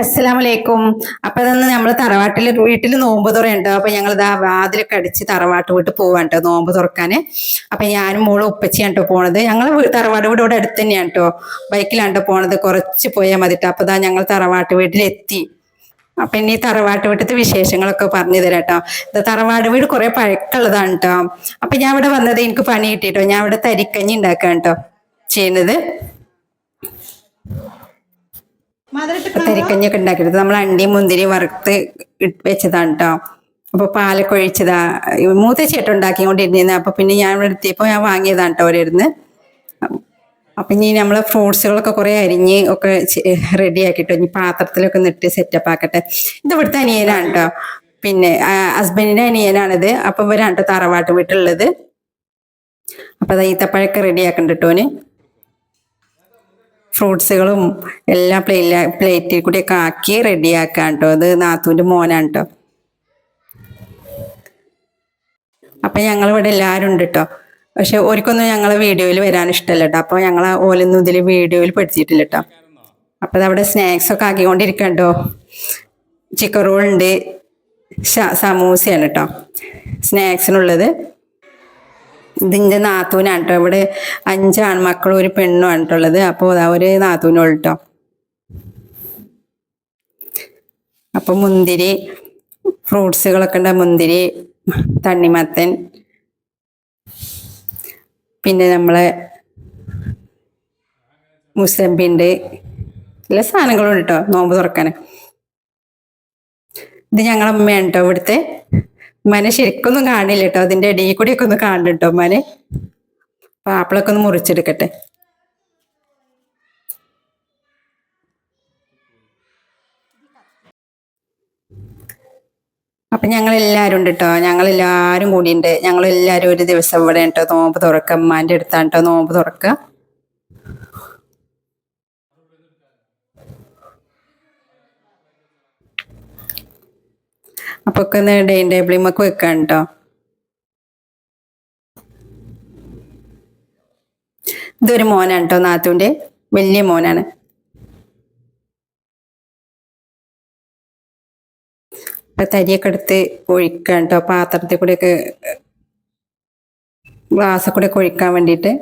അസ്സലാമു അലൈക്കും അപ്പൊ തന്നെ നമ്മൾ തറവാട്ടിൽ വീട്ടിൽ നോമ്പ് തുറയുണ്ട്. അപ്പൊ ഞങ്ങൾ ഇതാ വാതിലൊക്കെ അടിച്ച് തറവാട്ട് വീട്ട് പോവാണ് കേട്ടോ നോമ്പ് തുറക്കാന്. അപ്പൊ ഞാനും മോളും ഉപ്പച്ചിയാണ് കേട്ടോ പോണത്. ഞങ്ങൾ തറവാട് വീട് ഇവിടെ അടുത്ത് തന്നെയാണ് കേട്ടോ ബൈക്കിലാണ് കേട്ടോ പോണത്. കുറച്ച് പോയാൽ മതിട്ടോ അപ്പൊ ഇതാ ഞങ്ങൾ തറവാട്ട് വീട്ടിലെത്തി. അപ്പൊ ഇനി തറവാട്ട് വീട്ടിലത്തെ വിശേഷങ്ങളൊക്കെ പറഞ്ഞു തരാം കേട്ടോ ഇത് തറവാട് വീട് കുറെ പഴക്കമുള്ളതാണ് കേട്ടോ അപ്പൊ ഞാൻ ഇവിടെ വന്നത് എനിക്ക് പണി കിട്ടിട്ടോ. ഞാൻ ഇവിടെ തരിക്കഞ്ഞി ഉണ്ടാക്കാം കേട്ടോ ചെയ്യുന്നത്. തരിക്കഞ്ഞൊക്കെ ഉണ്ടാക്കിയെടുത്ത് നമ്മൾ അണ്ടി മുന്തിരി വറുത്ത് വെച്ചതാണ് കേട്ടോ അപ്പൊ പാലൊക്കെ ഒഴിച്ചതാ. മൂത്തച്ചേട്ടൻ ഉണ്ടാക്കിക്കൊണ്ടിരുന്നിരുന്നു അപ്പൊ പിന്നെ ഞാൻ ഇവിടെ എത്തിയപ്പോ ഞാൻ വാങ്ങിയതാണ് കേട്ടോ അവരിരുന്ന് അപ്പൊ ഇനി നമ്മളെ ഫ്രൂട്ട്സുകളൊക്കെ കുറെ അരിഞ്ഞ് ഒക്കെ റെഡി ആക്കിട്ടോ ഇനി പാത്രത്തിലൊക്കെ നിട്ട് സെറ്റപ്പ് ആക്കട്ടെ ഇത് ഇവിടുത്തെ അനിയനാണ് കേട്ടോ പിന്നെ ഹസ്ബൻഡിന്റെ അനിയനാണിത്. അപ്പൊ ഇവരാണ് കേട്ടോ തറവാട്ട് വീട്ടിലുള്ളത്. അപ്പൊ അത് ഈത്തപ്പഴൊക്കെ റെഡി ആക്കണ്ട കേട്ടോന് ഫ്രൂട്ട്സുകളും എല്ലാം പ്ലേറ്റിൽ പ്ലേറ്റിൽ കൂടിയൊക്കെ ആക്കി റെഡി ആക്കാൻ കേട്ടോ അത് നാത്തൂന്റെ മോനാണ് കേട്ടോ അപ്പൊ ഞങ്ങൾ ഇവിടെ എല്ലാവരും ഉണ്ട് കേട്ടോ പക്ഷെ ഓർക്കൊന്നും ഞങ്ങൾ വീഡിയോയിൽ വരാൻ ഇഷ്ടമല്ല കേട്ടോ അപ്പോൾ ഞങ്ങൾ ഓലൊന്നും ഇതിൽ വീഡിയോയിൽ പഠിച്ചിട്ടില്ല കേട്ടോ അപ്പോൾ അവിടെ സ്നാക്സ് ഒക്കെ ആക്കിക്കൊണ്ടിരിക്കണ്ടോ ചിക്കൻ റോൾ ഉണ്ട്. സമൂസയാണ് കേട്ടോ സ്നാക്സിനുള്ളത്. ഇതിന്റെ നാത്തൂനാണ് കേട്ടോ ഇവിടെ അഞ്ച് ആൺമക്കളും ഒരു പെണ്ണും ആണ് ട്ടോ ഉള്ളത്. അപ്പോൾ ഒരു നാത്തൂനുള്ളൂ കേട്ടോ അപ്പൊ മുന്തിരി ഫ്രൂട്ട്സുകളൊക്കെ ഉണ്ട്. മുന്തിരി തണ്ണിമത്തൻ പിന്നെ നമ്മളെ മുസമ്പിണ്ട്. എല്ലാ സാധനങ്ങളും ഉണ്ട് കേട്ടോ നോമ്പ് തുറക്കാൻ ഇത് ഞങ്ങളുടെ അമ്മയാണ് കേട്ടോ ഇവിടുത്തെ. ഉമ്മനെ ശരിക്കൊന്നും കാണില്ല കേട്ടോ അതിന്റെ ഇടയിൽ കൂടി ഒക്കെ ഒന്ന് കാണും കേട്ടോ ഉമ്മനെ. ആപ്പിളൊക്കെ ഒന്ന് മുറിച്ചെടുക്കട്ടെ. അപ്പൊ ഞങ്ങൾ എല്ലാവരും ഉണ്ട് കേട്ടോ ഞങ്ങൾ എല്ലാവരും കൂടിയുണ്ട്. ഞങ്ങൾ എല്ലാവരും ഒരു ദിവസം ഇവിടെ കേട്ടോ നോമ്പ് തുറക്കുക അമ്മാന്റെ അടുത്താണ് കേട്ടോ നോമ്പ് തുറക്കുക അപ്പൊ ഒക്കെ ഒന്ന് ടേബിളിൽ ടേബിളിമൊക്കെ വെക്കാൻ കേട്ടോ ഇതൊരു മോനാണ് കേട്ടോ നാത്തുവിന്റെ വലിയ മോനാണ്. അപ്പൊ തരിയൊക്കെ എടുത്ത് ഒഴിക്കാൻ കേട്ടോ പാത്രത്തിൽ കൂടെയൊക്കെ ഗ്ലാസ് കൂടെ ഒക്കെ ഒഴിക്കാൻ വേണ്ടിയിട്ട്.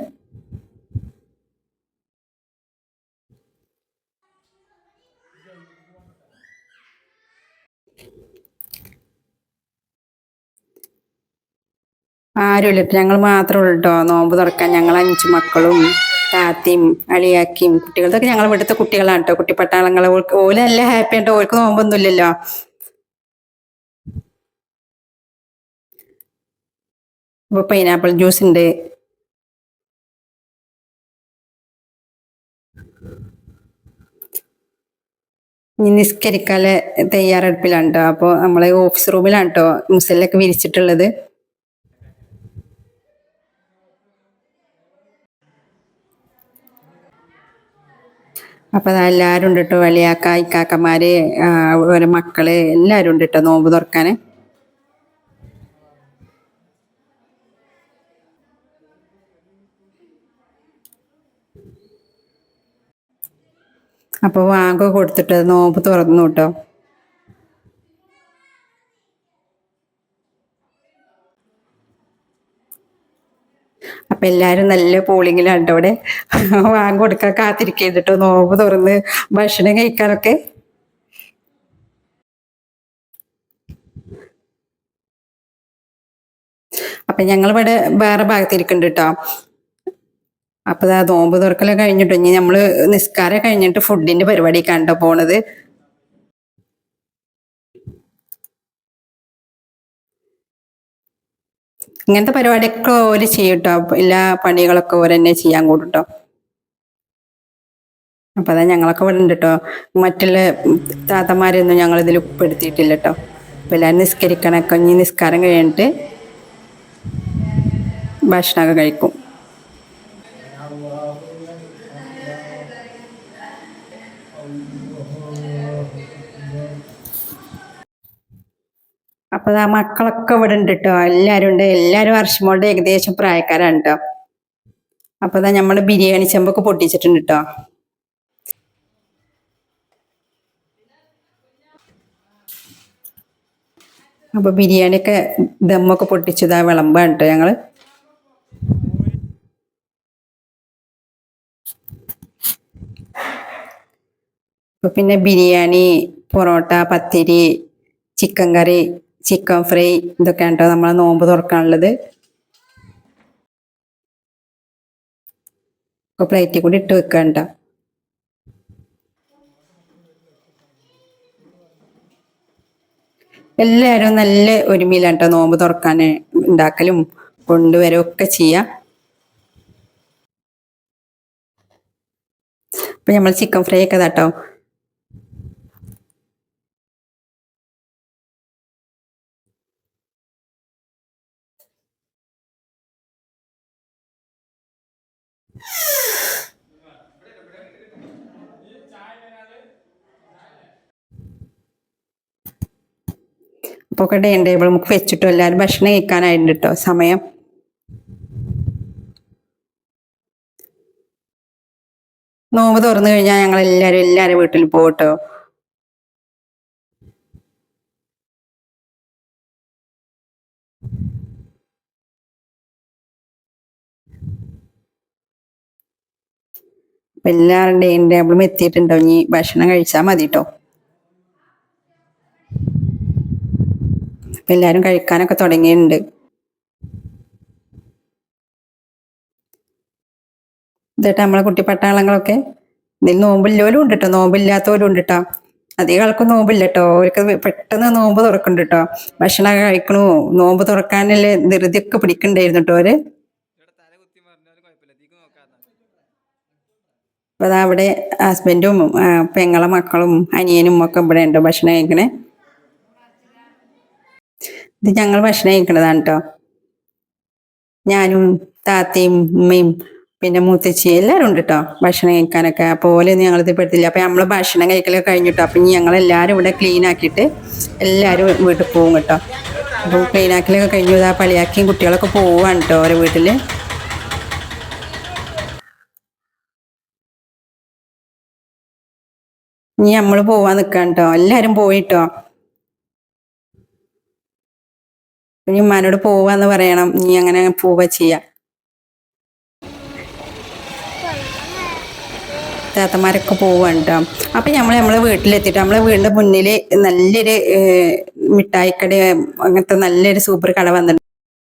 ആരുമില്ല. ഞങ്ങൾ മാത്രമേ ഉള്ളൂ കേട്ടോ നോമ്പ് തുറക്കാൻ ഞങ്ങൾ അഞ്ച് മക്കളും താത്തിയും അളിയാക്കിയും കുട്ടികളൊക്കെ ഞങ്ങൾ ഇവിടുത്തെ കുട്ടികളാണ് കേട്ടോ കുട്ടിപ്പട്ടാളങ്ങൾ ഓലല്ല ഹാപ്പി ആട്ടോ ഓർക്ക് നോമ്പൊന്നുമില്ലല്ലോ. ഇപ്പൊ പൈനാപ്പിൾ ജ്യൂസ് ഉണ്ട് നിസ്കരിക്കാലെ തയ്യാറെടുപ്പിലാണ് കേട്ടോ അപ്പോൾ നമ്മളെ ഓഫീസ് റൂമിലാണ് കേട്ടോ മുസലിലൊക്കെ വിരിച്ചിട്ടുള്ളത്. അപ്പൊ എല്ലാരും ഉണ്ട് കേട്ടോ വലിയാക്ക ഇക്കാക്കന്മാര് ആ, ഓരോ മക്കൾ എല്ലാവരും ഉണ്ട് കേട്ടോ നോമ്പ് തുറക്കാന്. അപ്പൊ വാങ്ങ കൊടുത്തിട്ട് നോമ്പ് തുറന്നു കേട്ടോ അപ്പൊ എല്ലാരും നല്ല പോളിങ്ങിലാണ് അവിടെ വാങ്ങ കൊടുക്കാൻ കാത്തിരിക്കുക കേട്ടോ നോമ്പ് തുറന്ന് ഭക്ഷണം കഴിക്കാനൊക്കെ. അപ്പൊ ഞങ്ങൾ ഇവിടെ വേറെ ഭാഗത്തിരിക്കുന്നുണ്ട് കേട്ടോ അപ്പൊ നോമ്പ് തുറക്കലൊക്കെ കഴിഞ്ഞിട്ട് ഇനി നമ്മൾ നിസ്കാരം കഴിഞ്ഞിട്ട് ഫുഡിന്റെ പരിപാടിയൊക്കെ കണ്ടോ പോണത്. ഇങ്ങനത്തെ പരിപാടിയൊക്കെ ഓര് ചെയ്യട്ടോ. എല്ലാ പണികളൊക്കെ ഓര് തന്നെ ചെയ്യാൻ കൂടുട്ടോ. കേട്ടോ അപ്പൊ അതാ ഞങ്ങളൊക്കെ ഇവിടെ ഉണ്ട് മറ്റുള്ള താത്തമാരെയൊന്നും ഞങ്ങൾ ഇതിൽ ഉൾപ്പെടുത്തിയിട്ടില്ല കേട്ടോ അപ്പൊ എല്ലാവരും നിസ്കരിക്കണൊക്കെ ഇനി നിസ്കാരം കഴിഞ്ഞിട്ട് ഭക്ഷണമൊക്കെ കഴിക്കും. അപ്പോൾ ആ മക്കളൊക്കെ ഇവിടെ ഉണ്ട് കേട്ടോ എല്ലാവരും ഉണ്ട് എല്ലാവരും വർഷമോളുടെ ഏകദേശം പ്രായക്കാരാണ് കേട്ടോ അപ്പോൾ ഇതാ നമ്മൾ ബിരിയാണി ചെമ്പൊക്കെ പൊട്ടിച്ചിട്ടുണ്ട് കേട്ടോ അപ്പോൾ ബിരിയാണിയൊക്കെ ദമ്മൊക്കെ പൊട്ടിച്ചത് ആ വിളമ്പാണ് കേട്ടോ ഞങ്ങൾ പിന്നെ biryani porotta pathiri chicken curry chicken fry ഇതൊക്കെയാണ് കേട്ടോ നമ്മളെ നോമ്പ് തുറക്കാനുള്ളത്. ഒക്കെ പ്ലേറ്റിൽ കൂടി ഇട്ട് വെക്കണ്ട എല്ലാവരും നല്ല ഒരുമയിലാണ് കേട്ടോ നോമ്പ് തുറക്കാൻ ഉണ്ടാക്കലും കൊണ്ടുവരും ഒക്കെ ചെയ്യാം. അപ്പൊ നമ്മൾ ചിക്കൻ ഫ്രൈ ഒക്കെ കേട്ടോ ഒക്കെ ഡൈനിങ് ടേബിൾ നമുക്ക് വെച്ചിട്ടോ എല്ലാവരും ഭക്ഷണം കഴിക്കാനായിട്ടുണ്ട് കേട്ടോ സമയം. നോമ്പ് തുറന്നു കഴിഞ്ഞാൽ ഞങ്ങൾ എല്ലാവരും എല്ലാവരും വീട്ടിൽ പോകട്ടോ അപ്പൊ എല്ലാവരും ഡൈനിങ് ടേബിളും എത്തിയിട്ടുണ്ടോ? ഇനി ഭക്ഷണം കഴിച്ചാൽ മതി കേട്ടോ അപ്പൊ എല്ലാവരും കഴിക്കാനൊക്കെ തുടങ്ങിയിട്ടുണ്ട്. ഇതേട്ടാ നമ്മളെ കുട്ടി പട്ടാളങ്ങളൊക്കെ. ഇതിൽ നോമ്പില്ലോലും ഉണ്ട് കേട്ടോ നോമ്പില്ലാത്തവരും ഉണ്ട് കേട്ടോ അധികം ആൾക്കും നോമ്പില്ല കേട്ടോ അവർക്ക് പെട്ടെന്ന് നോമ്പ് തുറക്കുന്നുണ്ട് കേട്ടോ ഭക്ഷണമൊക്കെ കഴിക്കണു. നോമ്പ് തുറക്കാനുള്ള ധൃതിയൊക്കെ പിടിക്കണ്ടായിരുന്നു കേട്ടോ അവർ അപ്പൊ അതാ അവിടെ ഹസ്ബൻഡും പെങ്ങളെ മക്കളും അനിയനും ഒക്കെ ഇവിടെ ഉണ്ട് ഭക്ഷണം കഴിക്കണേ. ഇത് ഞങ്ങൾ ഭക്ഷണം കഴിക്കണതാണ് കേട്ടോ ഞാനും താത്തയും ഉമ്മയും പിന്നെ മൂത്തച്ചി എല്ലാവരും ഉണ്ട് കേട്ടോ ഭക്ഷണം കഴിക്കാനൊക്കെ. അപ്പോൾ ഓലെയൊന്നും ഞങ്ങൾ ഇത് പെടുത്തില്ല. അപ്പോൾ നമ്മൾ ഭക്ഷണം കഴിക്കലൊക്കെ കഴിഞ്ഞിട്ടോ അപ്പം ഇനി ഞങ്ങൾ എല്ലാവരും ഇവിടെ ക്ലീൻ ആക്കിയിട്ട് എല്ലാവരും വീട്ടിൽ പോകും കേട്ടോ. അപ്പോൾ ക്ലീൻ ആക്കലൊക്കെ കഴിഞ്ഞു. ആ പളിയാക്കിയും കുട്ടികളൊക്കെ പോവാണ് കേട്ടോ ഓരോ വീട്ടിൽ ഇനി നമ്മൾ പോവാൻ നിൽക്കാം കേട്ടോ എല്ലാവരും പോയിട്ടോ ഇനി ഉമ്മാനോട് പോവാന്ന് പറയണം. നീ അങ്ങനെ പോവ ചെയ്യാം. താത്തമാരൊക്കെ പോവാണ് കേട്ടോ അപ്പൊ നമ്മൾ നമ്മളെ വീട്ടിലെത്തിയിട്ട് നമ്മളെ വീടിന്റെ മുന്നിൽ നല്ലൊരു മിഠായിക്കട അങ്ങനത്തെ നല്ലൊരു സൂപ്പർ കട വന്നിട്ടുണ്ട്.